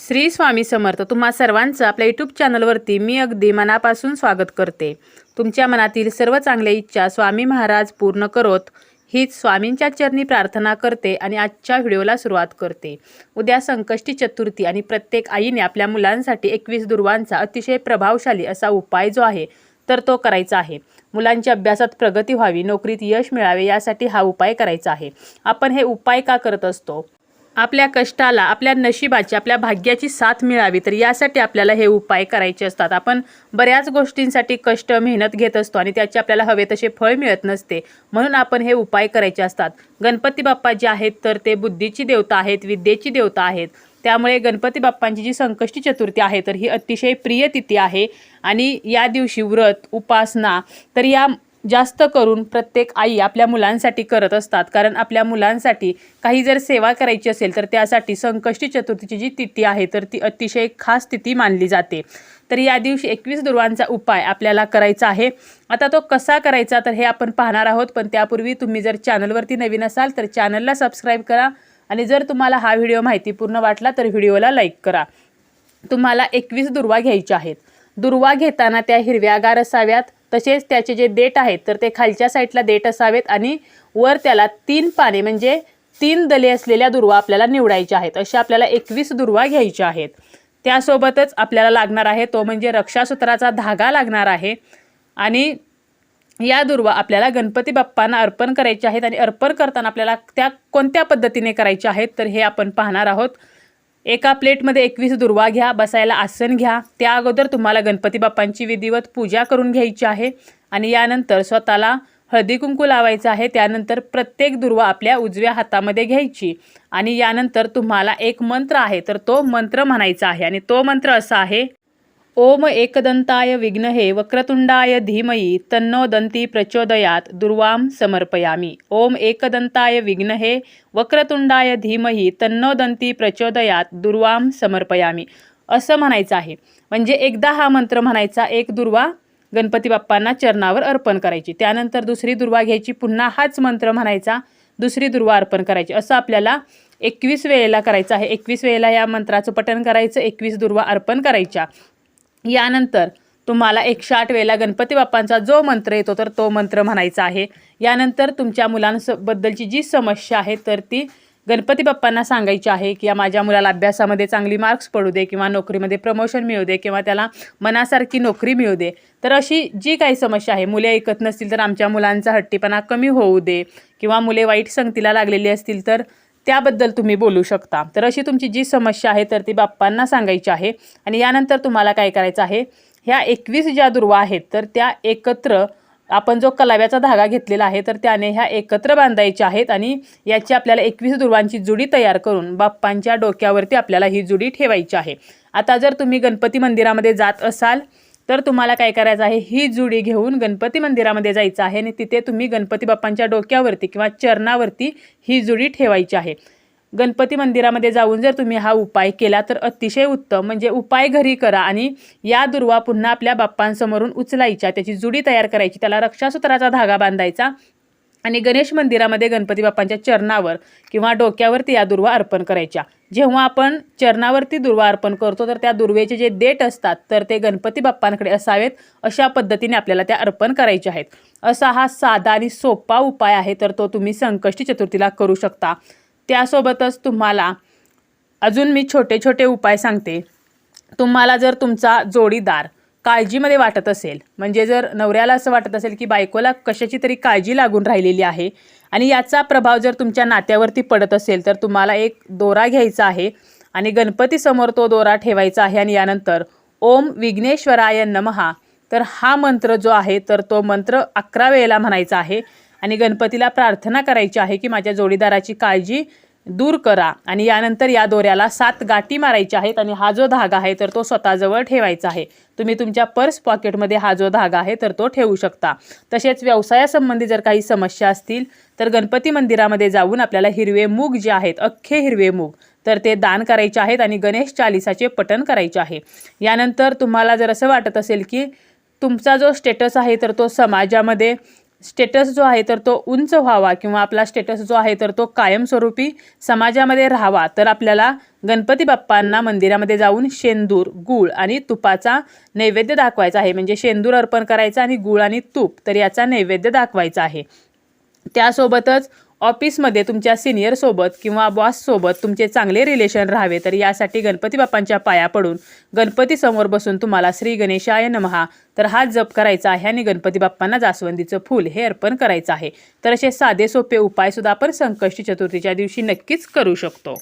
श्री स्वामी समर्थ तुम्हा सर्वांचं आपल्या यूट्यूब चॅनलवरती मी अगदी मनापासून स्वागत करते. तुमच्या मनातील सर्व चांगल्या इच्छा स्वामी महाराज पूर्ण करोत. हीच स्वामींच्या चरणी प्रार्थना करते आणि आजच्या व्हिडिओला सुरुवात करते. उद्या संकष्टी चतुर्थी आणि प्रत्येक आईने आपल्या मुलांसाठी एकवीस दुर्वांचा अतिशय प्रभावशाली असा उपाय जो आहे तर तो करायचा आहे. मुलांच्या अभ्यासात प्रगती व्हावी नोकरीत यश मिळावे यासाठी हा उपाय करायचा आहे. आपण हे उपाय का करत असतो? आपल्या कष्टाला आपल्या नशिबाची आपल्या भाग्याची साथ मिळावी. तर यासाठी आपल्याला हे उपाय करायचे असतात. आपण बऱ्याच गोष्टींसाठी कष्ट मेहनत घेत असतो आणि त्याचे आपल्याला हवे तसे फळ मिळत नसते. म्हणून आपण हे उपाय करायचे असतात. गणपती बाप्पा जे आहेत तर ते बुद्धीची देवता आहेत विद्येची देवता आहेत. त्यामुळे गणपती बाप्पांची जी संकष्टी चतुर्थी आहे तर ही अतिशय प्रिय तिथी आहे. आणि या दिवशी व्रत उपासना तर या जास्त करून प्रत्येक आई आपल्या मुलांसाठी करत असतात. कारण आपल्या मुलांसाठी काही जर सेवा करायची असेल तर त्यासाठी संकष्टी चतुर्थीची जी तिथी आहे तर ती अतिशय खास तिथी मानली जाते. तर या दिवशी एकवीस दुर्वांचा उपाय आपल्याला करायचा आहे. आता तो कसा करायचा तर हे आपण पाहणार आहोत. पण त्यापूर्वी तुम्ही जर चॅनलवरती नवीन असाल तर चॅनलला सबस्क्राईब करा. आणि जर तुम्हाला हा व्हिडिओ माहितीपूर्ण वाटला तर व्हिडिओला लाईक करा. तुम्हाला एकवीस दुर्वा घ्यायच्या आहेत. दुर्वा घेताना त्या हिरव्यागार असाव्यात. तसेच त्याचे जे देठ आहेत तर ते खालच्या साईडला देठ असावेत आणि वर त्याला तीन पाने म्हणजे तीन दले असलेल्या दुर्वा आपल्याला निवडायच्या आहेत. अशा आपल्याला एकवीस दुर्वा घ्यायच्या आहेत. त्यासोबतच आपल्याला लागणार आहे तो म्हणजे रक्षासूत्राचा धागा लागणार आहे. आणि या दुर्वा आपल्याला गणपती बाप्पांना अर्पण करायच्या आहेत आणि अर्पण करताना आपल्याला त्या कोणत्या पद्धतीने करायच्या आहेत तर हे आपण पाहणार आहोत. एका प्लेटमध्ये एकवीस दुर्वा घ्या बसायला आसन घ्या. त्या अगोदर तुम्हाला गणपती बाप्पांची विधिवत पूजा करून घ्यायची आहे आणि यानंतर स्वतःला हळदी कुंकू लावायचं आहे. त्यानंतर प्रत्येक दुर्वा आपल्या उजव्या हातामध्ये घ्यायची आणि यानंतर तुम्हाला एक मंत्र आहे तर तो मंत्र म्हणायचा आहे आणि तो मंत्र असा आहे ओम एकदंताय विघ्नहे वक्रतुंडाय धीमयी तन्नो दंती प्रचोदयात दुर्वाम समर्पयामी। ओम एकदंताय विघ्नहे वक्रतुंडाय धीमही तन्नो दंती प्रचोदयात दुर्वाम समर्पयामी। असं म्हणायचं आहे. म्हणजे एकदा हा मंत्र म्हणायचा एक दुर्वा गणपती बाप्पांना चरणावर अर्पण करायची. त्यानंतर दुसरी दुर्वा घ्यायची पुन्हा हाच मंत्र म्हणायचा दुसरी दुर्वा अर्पण करायची. असं आपल्याला एकवीस वेळेला करायचं आहे. एकवीस वेळेला या मंत्राचं पठण करायचं एकवीस दुर्वा अर्पण करायच्या. यानंतर तुम्हाला एकशे आठ वेळेला गणपती बाप्पांचा जो मंत्र येतो तर तो मंत्र म्हणायचा आहे. यानंतर तुमच्या मुलांबद्दलची जी समस्या आहे तर ती गणपती बाप्पांना सांगायची आहे की या माझ्या मुलाला अभ्यासामध्ये चांगली मार्क्स पडू दे किंवा नोकरीमध्ये प्रमोशन मिळू दे किंवा त्याला मनासारखी नोकरी मिळू दे. तर अशी जी काही समस्या आहे मुले ऐकत नसतील तर आमच्या मुलांचा हट्टीपणा कमी होऊ दे किंवा मुले वाईट संगतीला लागलेली असतील तर त्याबद्दल तुम्ही बोलू शकता. तर अशी तुमची जी समस्या आहे तर ती बाप्पांना सांगायची आहे. आणि यानंतर तुम्हाला काय करायचं आहे ह्या एकवीस ज्या दुर्वा आहेत तर त्या एकत्र आपण जो कलाव्याचा धागा घेतलेला आहे तर त्याने ह्या एकत्र बांधायच्या आहेत आणि याची आपल्याला एकवीस दुर्वांची जुडी तयार करून बाप्पांच्या डोक्यावरती आपल्याला ही जुडी ठेवायची आहे. आता जर तुम्ही गणपती मंदिरामध्ये जात असाल तर तुम्हाला काय करायचं आहे? ही जुडी घेऊन गणपती मंदिरामध्ये जायचं आहे आणि तिथे तुम्ही गणपती बाप्पांच्या डोक्यावरती किंवा चरणावरती ही जुडी ठेवायची आहे. गणपती मंदिरामध्ये जाऊन जर तुम्ही हा उपाय केला तर अतिशय उत्तम. म्हणजे उपाय घरी करा आणि या दुर्वा पुन्हा आपल्या बाप्पांसमोरून उचलायच्या. त्याची जुडी तयार करायची. त्याला रक्षासूत्राचा धागा बांधायचा. आणि गणेश मंदिरामध्ये गणपती बाप्पांच्या चरणावर किंवा डोक्यावरती या दुर्वा अर्पण करायच्या. जेव्हा आपण चरणावरती दुर्वा अर्पण करतो तर त्या दुर्वेचे जे देठ असतात तर ते गणपती बाप्पांकडे असावेत अशा पद्धतीने आपल्याला त्या अर्पण करायच्या आहेत. असा हा साधा आणि सोपा उपाय आहे तर तो तुम्ही संकष्टी चतुर्थीला करू शकता. त्यासोबतच तुम्हाला अजून मी छोटे छोटे उपाय सांगते. तुम्हाला जर तुमचा जोडीदार काळजीमध्ये वाटत असेल. म्हणजे जर नवऱ्याला असं वाटत असेल की बायकोला कशाची तरी काळजी लागून राहिलेली आहे आणि याचा प्रभाव जर तुमच्या नात्यावरती पडत असेल तर तुम्हाला एक दोरा घ्यायचा आहे आणि गणपतीसमोर तो दोरा ठेवायचा आहे आणि यानंतर ओम विघ्नेश्वराय नमहा. तर हा मंत्र जो आहे तर तो मंत्र अकरा वेळेला म्हणायचा आहे आणि गणपतीला प्रार्थना करायची आहे की माझ्या जोडीदाराची काळजी दूर करा. आणि यानंतर या दोऱ्याला सात गाठी मारायच्या आहेत आणि हा जो धागा आहे तर तो स्वतःजवळ ठेवायचा आहे. तुम्ही तुमच्या पर्स पॉकेटमध्ये हा जो धागा आहे तर तो ठेवू शकता. तसेच व्यवसायासंबंधी जर काही समस्या असतील तर गणपती मंदिरामध्ये जाऊन आपल्याला हिरवे मूग जे आहेत अख्खे हिरवे मूग तर ते दान करायचे आहेत आणि गणेश चालिसाचे पठण करायचे आहे. यानंतर तुम्हाला जर असं वाटत असेल की तुमचा जो स्टेटस आहे तर तो समाजामध्ये स्टेटस जो आहे तर तो उंच व्हावा किंवा आपला स्टेटस जो आहे तर तो कायमस्वरूपी समाजामध्ये राहावा. तर आपल्याला गणपती बाप्पांना मंदिरामध्ये जाऊन शेंदूर गूळ आणि तुपाचा नैवेद्य दाखवायचा आहे. म्हणजे शेंदूर अर्पण करायचा आणि गूळ आणि तूप तर याचा नैवेद्य दाखवायचा आहे. त्यासोबतच ऑफिसमध्ये तुमच्या सिनियरसोबत किंवा बॉससोबत तुमचे चांगले रिलेशन राहावे तर यासाठी गणपती बाप्पांच्या पाया पडून गणपतीसमोर बसून तुम्हाला श्री गणेशाय नमहा. तर हा जप करायचा आहे आणि गणपती बाप्पांना जास्वंदीचं फूल हे अर्पण करायचं आहे. तर असे साधे सोपे उपायसुद्धा आपण संकष्टी चतुर्थीच्या दिवशी नक्कीच करू शकतो.